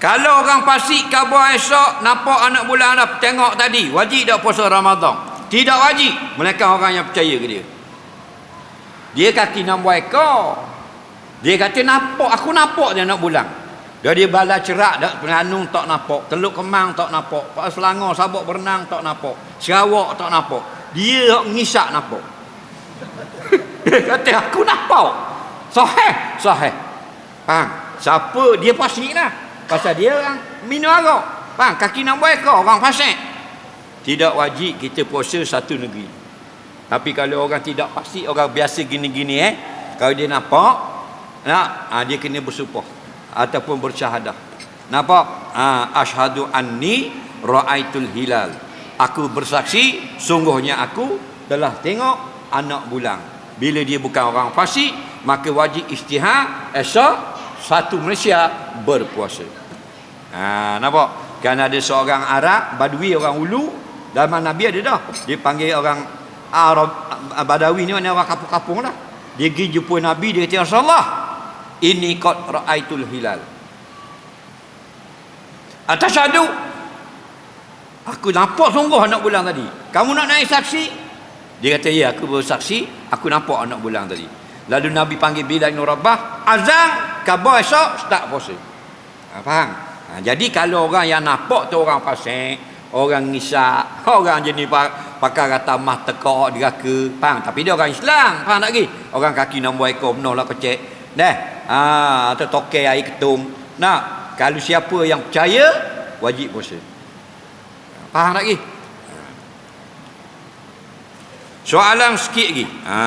Kalau orang pasik khabar esok nampak anak bulan dah tengok tadi, wajib tak puasa Ramadan? Tidak wajib. Mereka orang yang percaya ke dia. Dia kaki nombor ekor. Dia kata nampak, aku nampak dia anak bulan. Dia dia bala cerak dak penganung tak nampak, teluk kemang tak nampak, pak selangor sabak berenang tak nampak, Sarawak tak nampak. Dia ngisak nampak. dia kata aku nampak. Sahih, sahih. Faham? Siapa dia pasti lah. Pasal dia orang minum arak. Faham? Kaki nak buat ekor orang fasik. Tidak wajib kita puasa satu negeri. Tapi kalau orang tidak pasti, orang biasa gini-gini eh. Kalau dia nampak, nak, ha, dia kena bersumpah. Ataupun bersyahadah. Nampak? Ha, ashadu anni ra'aitul hilal. Aku bersaksi, sungguhnya aku telah tengok anak bulan. Bila dia bukan orang fasik, maka wajib istihad esok satu Malaysia berpuasa. Ha, nampak? Kan ada seorang Arab, Badui orang Ulu, zaman Nabi ada dah. Dia panggil orang Arab Badawi ni orang kapung-kapung lah. Dia pergi jumpa Nabi, dia kata, Ya Rasulullah, ini qad ra'aitul hilal. Atas syadu, aku nampak sungguh anak bulan tadi. Kamu nak naik saksi? Dia kata, ya aku bersaksi, aku nampak anak bulan tadi. Lalu Nabi panggil Bilal bin Rabah, azan, kabar esok, start puasa. Ha, faham? Ha, jadi kalau orang yang nampak tu orang fasik, orang ngisak, orang jenis pakai kata mah tekak diraka, faham? Tapi dia orang Islam, faham tak lagi? Orang kaki nombor ekor benar lah kecek. Dah. Ha, atau tokai air ketum. Nah, kalau siapa yang percaya, wajib puasa. Faham tak lagi? Soalan sikit lagi. Ha.